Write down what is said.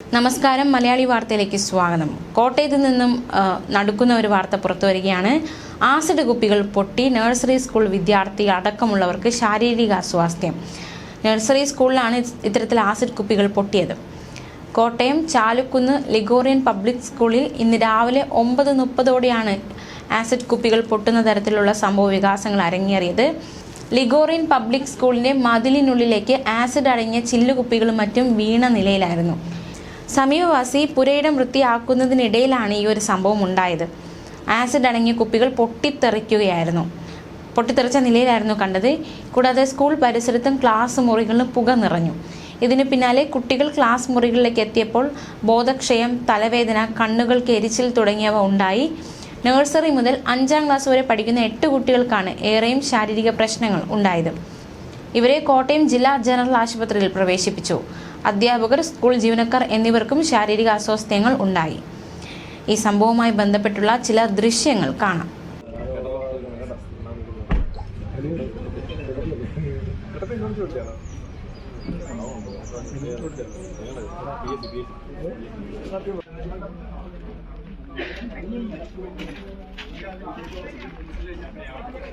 നമസ്കാരം. മലയാളി വാർത്തയിലേക്ക് സ്വാഗതം. കോട്ടയത്ത് നിന്നും നടക്കുന്ന ഒരു വാർത്ത പുറത്തു വരികയാണ്. ആസിഡ് കുപ്പികൾ പൊട്ടി നഴ്സറി സ്കൂൾ വിദ്യാർത്ഥി അടക്കമുള്ളവർക്ക് ശാരീരിക അസ്വാസ്ഥ്യം. നഴ്സറി സ്കൂളിലാണ് ഇത്തരത്തിൽ ആസിഡ് കുപ്പികൾ പൊട്ടിയത്. കോട്ടയം ചാലുക്കുന്ന് ലിഗോറിയൻ പബ്ലിക് സ്കൂളിൽ ഇന്ന് രാവിലെ ഒമ്പത് മുപ്പതോടെയാണ് ആസിഡ് കുപ്പികൾ പൊട്ടുന്ന തരത്തിലുള്ള സംഭവ വികാസങ്ങൾ അരങ്ങേറിയത്. ലിഗോറിയൻ പബ്ലിക് സ്കൂളിന്റെ മതിലിനുള്ളിലേക്ക് ആസിഡ് അടങ്ങിയ ചില്ലുകുപ്പികളും മറ്റും വീണ നിലയിലായിരുന്നു. സമീപവാസി പുരയിടം വൃത്തിയാക്കുന്നതിനിടയിലാണ് ഈ ഒരു സംഭവം ഉണ്ടായത്. ആസിഡ് അടങ്ങിയ കുപ്പികൾ പൊട്ടിത്തെറിക്കുകയായിരുന്നു. പൊട്ടിത്തെറിച്ച നിലയിലായിരുന്നു കണ്ടത്. കൂടാതെ സ്കൂൾ പരിസരത്തും ക്ലാസ് മുറികളിലും പുക നിറഞ്ഞു. ഇതിന് പിന്നാലെ കുട്ടികൾ ക്ലാസ് മുറികളിലേക്ക് എത്തിയപ്പോൾ ബോധക്ഷയം തലവേദന കണ്ണുകൾക്ക് എരിച്ചിൽ തുടങ്ങിയവ ഉണ്ടായി. നഴ്സറി മുതൽ അഞ്ചാം ക്ലാസ് വരെ പഠിക്കുന്ന എട്ട് കുട്ടികൾക്കാണ് ഏറെയും ശാരീരിക പ്രശ്നങ്ങൾ ഉണ്ടായത്. ഇവരെ കോട്ടയം ജില്ലാ ജനറൽ ആശുപത്രിയിൽ പ്രവേശിപ്പിച്ചു. അധ്യാപകർ സ്കൂൾ ജീവനക്കാർ എന്നിവർക്കും ശാരീരിക അസ്വാസ്ഥ്യങ്ങൾ ഉണ്ടായി. ഈ സംഭവവുമായി ബന്ധപ്പെട്ടുള്ള ചില ദൃശ്യങ്ങൾ കാണാം. Gracias.